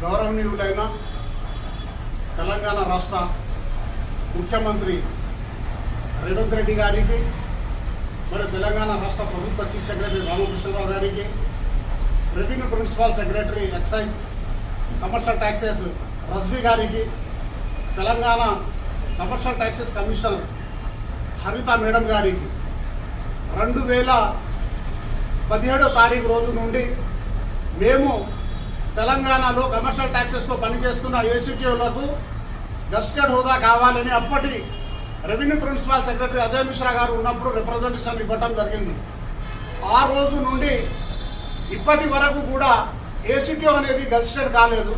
గౌరవనీయులైన తెలంగాణ రాష్ట్ర ముఖ్యమంత్రి రేవంత్ రెడ్డి గారికి మరియు తెలంగాణ రాష్ట్ర ప్రభుత్వ చీఫ్ సెక్రటరీ రామకృష్ణరావు గారికి revenue principal secretary excise commercial taxes Rizvi గారికి Telangana commercial taxes commissioner Haritha madam గారికి రెండు వేల పదిహేడో తారీఖు రోజు నుండి మేము తెలంగాణలో కమర్షియల్ ట్యాక్సెస్తో పనిచేస్తున్న ఏసీటీఓలకు గస్టెడ్ హోదా కావాలని అప్పటి revenue principal secretary Ajay Mishra గారు ఉన్నప్పుడు రిప్రజెంటేషన్ ఇవ్వటం జరిగింది. ఆ రోజు నుండి ఇప్పటి వరకు కూడా ఏసీటీఓ అనేది గజిస్టర్డ్ కాలేదు.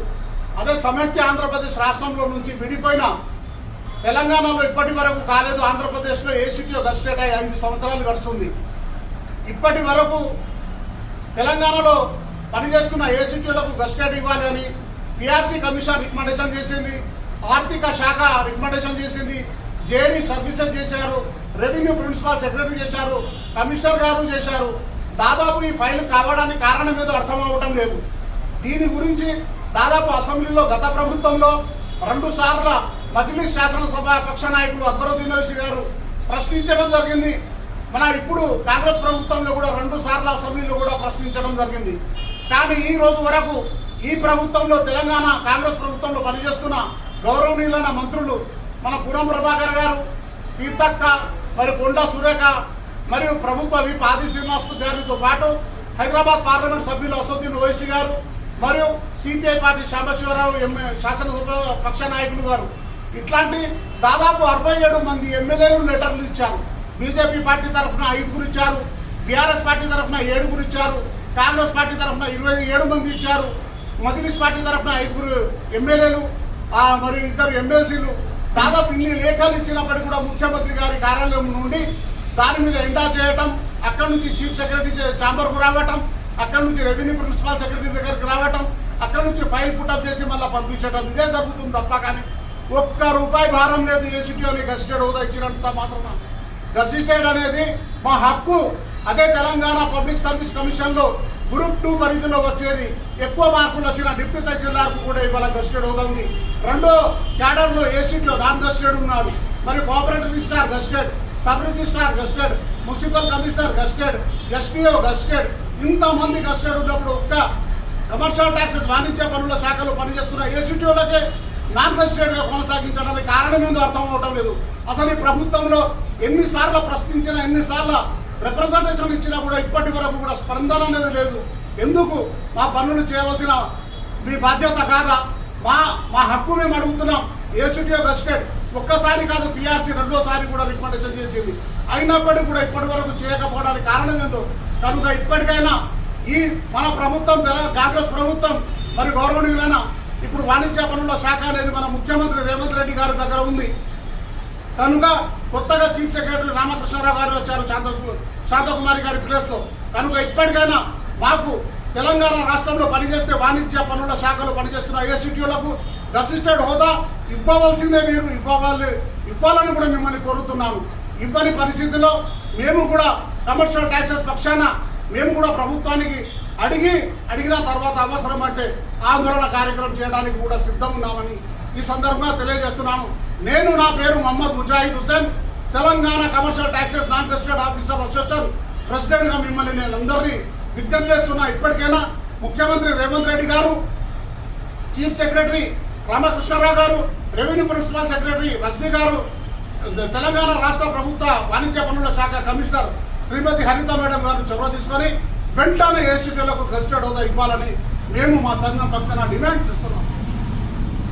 అదే సమైక్య ఆంధ్రప్రదేశ్ రాష్ట్రంలో నుంచి విడిపోయిన తెలంగాణలో ఇప్పటి వరకు కాలేదు ఆంధ్రప్రదేశ్లో ఏసీటీఓ గజిస్టర్డ్ అయ్యి ఐదు సంవత్సరాలు గడుస్తుంది. ఇప్పటి వరకు తెలంగాణలో పనిచేస్తున్న ఏసీటీలకు గస్టేట్ ఇవ్వాలి అని పిఆర్సీ కమిషన్ రికమెండేషన్ చేసింది. ఆర్థిక శాఖ రికమెండేషన్ చేసింది. జేడీ సర్వీసెస్ చేశారు. రెవెన్యూ ప్రిన్సిపాల్ సెక్రటరీ చేశారు. కమిషనర్ గారు చేశారు. దాదాపు ఈ ఫైల్ కావడానికి కారణం ఏదో అర్థం అవ్వటం లేదు. దీని గురించి దాదాపు అసెంబ్లీలో గత ప్రభుత్వంలో రెండు సార్ల మజ్లిస్ శాసనసభ పక్ష నాయకులు అక్బరుద్దీన్ ఓవైసీ గారు ప్రశ్నించడం జరిగింది. మన ఇప్పుడు కాంగ్రెస్ ప్రభుత్వంలో కూడా రెండు సార్లు అసెంబ్లీలో కూడా ప్రశ్నించడం జరిగింది. కానీ ఈ రోజు వరకు ఈ ప్రభుత్వంలో తెలంగాణ కాంగ్రెస్ ప్రభుత్వంలో పనిచేస్తున్న గౌరవనీయులైన మంత్రులు మన పురం ప్రభాకర్ గారు సీతక్క మరి కొండ సురేఖ మరియు ప్రభుత్వ విప్ ఆది శ్రీనివాస్ గారితో పాటు హైదరాబాద్ పార్లమెంట్ సభ్యులు అసదుద్దీన్ ఓవైసీ గారు మరియు సిపిఐ పార్టీ సాంబశివరావు ఎంఏ శాసనసభ పక్ష నాయకులు గారు. ఇట్లాంటి దాదాపు అరవై ఏడు మంది ఎమ్మెల్యేలు లెటర్లు ఇచ్చారు. బీజేపీ పార్టీ తరఫున ఐదుగురు ఇచ్చారు. బీఆర్ఎస్ పార్టీ తరఫున ఏడుగురు ఇచ్చారు. కాంగ్రెస్ పార్టీ తరఫున ఇరవై ఏడు మంది ఇచ్చారు. మజ్లిస్ పార్టీ తరఫున ఐదుగురు ఎమ్మెల్యేలు మరియు ఇద్దరు ఎమ్మెల్సీలు. దాదాపు ఇన్ని లేఖలు ఇచ్చినప్పటికీ కూడా ముఖ్యమంత్రి గారి కార్యాలయం నుండి దాని మీద ఎండా చేయటం అక్కడి నుంచి చీఫ్ సెక్రటరీ ఛాంబర్కు రావటం అక్కడి నుంచి రెవెన్యూ ప్రిన్సిపాల్ సెక్రటరీ దగ్గరికి రావటం అక్కడి నుంచి ఫైల్ పుటప్ చేసి మళ్ళీ పంపించడం ఇదే జరుగుతుంది తప్ప కానీ ఒక్క రూపాయి భారం లేదు. ఏసీటీ అని గజిటెడ్ హోదా ఇచ్చినంత మాత్రం గజిటెడ్ అనేది మా హక్కు. అదే తెలంగాణ పబ్లిక్ సర్వీస్ కమిషన్లో గ్రూప్ టూ పరిధిలో వచ్చేది. ఎక్కువ మార్కులు వచ్చిన డిప్యూటీ తహసీల్దార్కు కూడా ఇవాళ గస్టెడ్ అవుతుంది. ఉంది రెండో క్యాడర్లో ఏసీటీలో నాన్ గస్టెడ్ ఉన్నాడు. మరి cooperative registrar gazetted sub registrar gazetted municipal commissioner gazetted STO gazetted ఇంతమంది గస్టెడ్ ఉన్నప్పుడు ఒక్క కమర్షియల్ ట్యాక్సెస్ వాణిజ్య పనుల శాఖలో పనిచేస్తున్న ఏసీటీఓలకే నాన్ గస్టెడ్గా కొనసాగించడానికి కారణం ఏందో అర్థం అవటం లేదు. అసలు ఈ ప్రభుత్వంలో ఎన్నిసార్లు ప్రశ్నించినా ఎన్నిసార్లు రిప్రజెంటేషన్ ఇచ్చినా కూడా ఇప్పటి వరకు కూడా స్పందన అనేది లేదు. ఎందుకు? మా పనులు చేయవలసిన మీ బాధ్యత కాదా? మా మా హక్కు మేము అడుగుతున్నాం. ఏసీటీఓ గస్టెడ్ ఒక్కసారి కాదు పిఆర్సీ రెండోసారి కూడా రికమెండేషన్ చేసింది. అయినప్పటికీ కూడా ఇప్పటి వరకు చేయకపోవడానికి కారణం ఏందో? కనుక ఇప్పటికైనా ఈ మన ప్రభుత్వం కాంగ్రెస్ ప్రభుత్వం మరి గౌరవనీయులైన ఇప్పుడు వాణిజ్య పనుల శాఖ అనేది మన ముఖ్యమంత్రి రేవంత్ రెడ్డి గారి దగ్గర ఉంది. కనుక కొత్తగా చీఫ్ సెక్రటరీ రామకృష్ణారావు గారు వచ్చారు శాంత శాంతకుమారి గారి ప్లేస్లో. కనుక ఇప్పటికైనా మాకు తెలంగాణ రాష్ట్రంలో పనిచేస్తే వాణిజ్య పనుల శాఖలో పనిచేస్తున్న ఏసీటీలకు గజిస్టెడ్ హోదా ఇవ్వవలసిందే మీరు ఇవ్వాలి ఇవ్వాలని కూడా మిమ్మల్ని కోరుతున్నాము ఇవ్వని పరిస్థితిలో మేము కూడా కమర్షియల్ ట్యాక్సెస్ పక్షాన మేము కూడా ప్రభుత్వానికి అడిగి అడిగిన తర్వాత అవసరం అంటే ఆందోళన కార్యక్రమం చేయడానికి కూడా సిద్ధం ఉన్నామని ఈ సందర్భంగా తెలియజేస్తున్నాను. నేను నా పేరు Mohammed Mujahid Hussain. Telangana commercial taxes non gazetted officer association ప్రెసిడెంట్గా మిమ్మల్ని నేను అందరినీ విజ్ఞప్తి చేస్తున్నా. ఇప్పటికైనా ముఖ్యమంత్రి రేవంత్ రెడ్డి గారు చీఫ్ సెక్రటరీ రామకృష్ణారావు గారు రెవెన్యూ ప్రిన్సిపల్ సెక్రటరీ రశ్మి గారు తెలంగాణ రాష్ట్ర ప్రభుత్వ వాణిజ్య పనుల శాఖ కమిషనర్ శ్రీమతి హరిత మేడం గారు చొరవ తీసుకొని వెంటనే ఏసీటీలకు గజిటెడ్ హోదా ఇవ్వాలని మేము మా సంఘం పక్షాన డిమాండ్ చేస్తున్నాం.